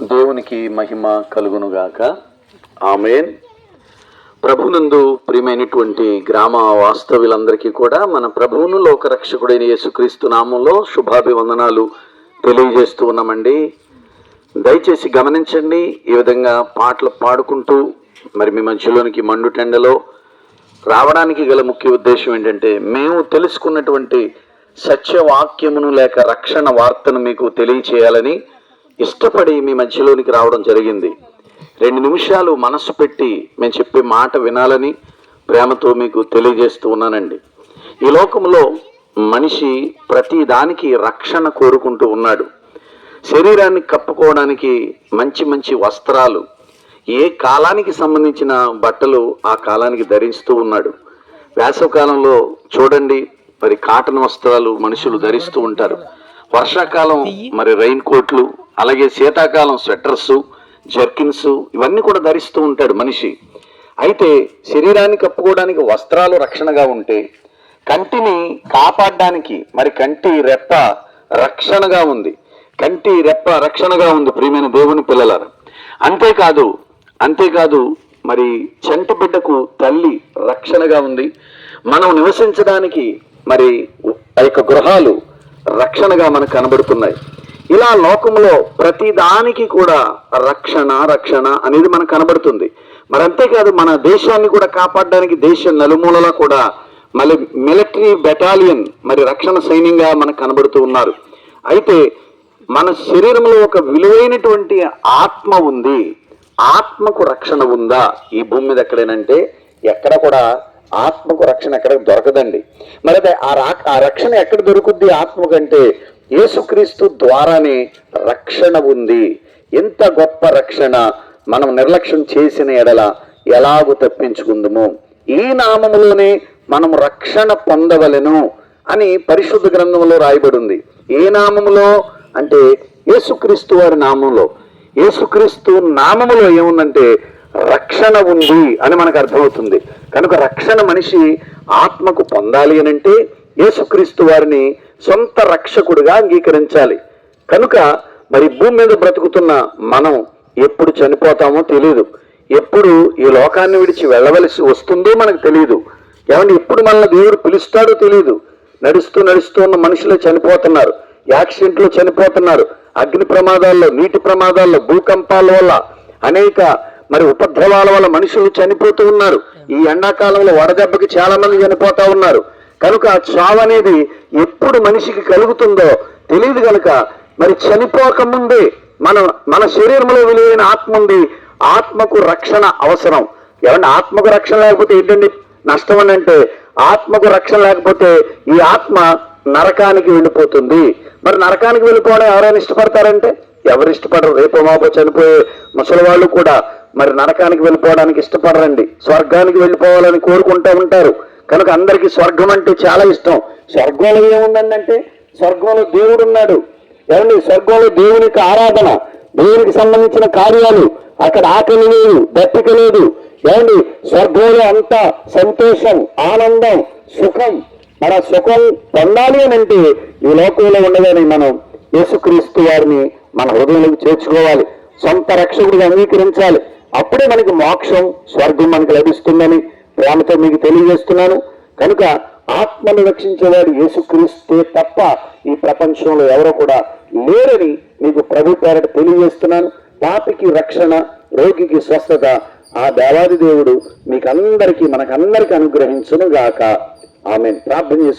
దేవునికి మహిమ కలుగునుగాక. ఆమెన్. ప్రభునందు ప్రియమైనటువంటి గ్రామ వాస్తవులందరికీ కూడా మన ప్రభువును లోకరక్షకుడైన యేసుక్రీస్తు నామంలో శుభాభివందనాలు తెలియజేస్తూ ఉన్నామండి. దయచేసి గమనించండి ఈ విధంగా పాటలు పాడుకుంటూ మరి మీ మధ్యలోనికి మండుటెండలో రావడానికి గల ముఖ్య ఉద్దేశం ఏంటంటే మేము తెలుసుకున్నటువంటి సత్యవాక్యమును లేక రక్షణ వార్తను మీకు తెలియచేయాలని ఇష్టపడి మీ మధ్యలోనికి రావడం జరిగింది. రెండు నిమిషాలు మనసు పెట్టి మేము చెప్పే మాట వినాలని ప్రేమతో మీకు తెలియజేస్తూ ఉన్నానండి. ఈ లోకంలో మనిషి ప్రతి దానికి రక్షణ కోరుకుంటూ ఉన్నాడు. శరీరాన్ని కప్పుకోవడానికి మంచి మంచి వస్త్రాలు ఏ కాలానికి సంబంధించిన బట్టలు ఆ కాలానికి ధరిస్తూ ఉన్నాడు. వేసవకాలంలో చూడండి మరి కాటన్ వస్త్రాలు మనుషులు ధరిస్తూ ఉంటారు. వర్షాకాలం మరి రైన్ కోట్లు అలాగే శీతాకాలం స్వెటర్స్ జర్కిన్స్ ఇవన్నీ కూడా ధరిస్తూ ఉంటాడు మనిషి. అయితే శరీరాన్ని కప్పుకోవడానికి వస్త్రాలు రక్షణగా ఉంటే కంటిని కాపాడడానికి మరి కంటి రెప్ప రక్షణగా ఉంది. కంటి రెప్ప రక్షణగా ఉంది ప్రియమైన దేవుని పిల్లలారు. అంతేకాదు అంతేకాదు మరి చెంట బిడ్డకు తల్లి రక్షణగా ఉంది. మనం నివసించడానికి మరి ఆ యొక్క గృహాలు రక్షణగా మనకు కనబడుతున్నాయి. ఇలా లోకంలో ప్రతి దానికి కూడా రక్షణ రక్షణ అనేది మనకు కనబడుతుంది. మరి అంతేకాదు మన దేశాన్ని కూడా కాపాడడానికి దేశ నలుమూలలా కూడా మళ్ళీ మిలిటరీ బెటాలియన్ మరి రక్షణ సైన్యంగా మనకు కనబడుతూ ఉన్నారు. అయితే మన శరీరంలో ఒక విలువైనటువంటి ఆత్మ ఉంది. ఆత్మకు రక్షణ ఉందా? ఈ భూమి మీద ఎక్కడేనంటే ఎక్కడ కూడా ఆత్మకు రక్షణ ఎక్కడ దొరకదండి. మరి అదే ఆ రా ఆ రక్షణ ఎక్కడ దొరుకుద్ది ఆత్మ కంటే యేసుక్రీస్తు ద్వారానే రక్షణ ఉంది. ఎంత గొప్ప రక్షణ మనం నిర్లక్ష్యం చేసిన ఎడల ఎలాగూ తప్పించుకుందుము? ఈ నామములోనే మనం రక్షణ పొందవలెను అని పరిశుద్ధ గ్రంథంలో రాయబడి ఉంది ఏ నామములో? అంటే యేసుక్రీస్తు వారి నామంలో. యేసుక్రీస్తు నామములో ఏముందంటే రక్షణ ఉంది అని మనకు అర్థమవుతుంది. కనుక రక్షణ మనిషి ఆత్మకు పొందాలి అని అంటే యేసుక్రీస్తు వారిని సొంత రక్షకుడిగా అంగీకరించాలి. కనుక మరి భూమి మీద బ్రతుకుతున్న మనం ఎప్పుడు చనిపోతామో తెలియదు ఎప్పుడు ఈ లోకాన్ని విడిచి వెళ్ళవలసి వస్తుందో మనకు తెలియదు ఏమంటే ఎప్పుడు మనల్ని దేవుడు పిలుస్తాడో తెలియదు నడుస్తూ నడుస్తూ ఉన్న మనుషులే చనిపోతున్నారు. యాక్సిడెంట్లు చనిపోతున్నారు. అగ్ని ప్రమాదాల్లో నీటి ప్రమాదాల్లో భూకంపాల వల్ల అనేక మరి ఉపద్రవాల వల్ల మనుషులు చనిపోతూ ఉన్నారు. ఈ ఎండాకాలంలో వడదెబ్బకి చాలా మంది చనిపోతా ఉన్నారు. కనుక ఆ చావు అనేది ఎప్పుడు మనిషికి కలుగుతుందో తెలియదు కనుక మరి చనిపోక ముందే మన మన శరీరంలో విలువైన ఆత్మ ఉంది. ఆత్మకు రక్షణ అవసరం. ఏమంటే ఆత్మకు రక్షణ లేకపోతే ఏంటండి నష్టం అని అంటే ఆత్మకు రక్షణ లేకపోతే ఈ ఆత్మ నరకానికి వెళ్ళిపోతుంది. మరి నరకానికి వెళ్ళిపోవడం ఎవరైనా ఇష్టపడతారంటే? ఎవరు ఇష్టపడరు. రేపు మాపో చనిపోయే ముసలి వాళ్ళు కూడా మరి నరకానికి వెళ్ళిపోవడానికి ఇష్టపడరండి. స్వర్గానికి వెళ్ళిపోవాలని కోరుకుంటూ ఉంటారు. కనుక అందరికీ స్వర్గం అంటే చాలా ఇష్టం. స్వర్గంలో ఏముందంటే స్వర్గంలో దేవుడు ఉన్నాడు. ఏమండి? స్వర్గంలో దేవునికి ఆరాధన దేవునికి సంబంధించిన కార్యాలు అక్కడ ఆకలి లేదు దప్పిక లేదు. ఏమండి? స్వర్గంలో అంతా సంతోషం ఆనందం సుఖం. మన సుఖం పొందాలి అని అంటే ఈ లోకంలో ఉండదని మనం యేసుక్రీస్తు వారిని మన హృదయంలోకి చేర్చుకోవాలి. సొంత రక్షకుడిగా అంగీకరించాలి. అప్పుడే మనకి మోక్షం స్వర్గం మనకు లభిస్తుందని ప్రేమతో మీకు తెలియజేస్తున్నాను. కనుక ఆత్మను రక్షించేవాడు యేసుక్రీస్తే తప్ప ఈ ప్రపంచంలో ఎవరో కూడా లేరని మీకు ప్రభు పేరట తెలియజేస్తున్నాను. పాపికి రక్షణ రోగికి స్వస్థత ఆ దేవాది దేవుడు మీకందరికీ మనకందరికీ అనుగ్రహించును గాక ఆమె ప్రార్థన చేసుకుందాం.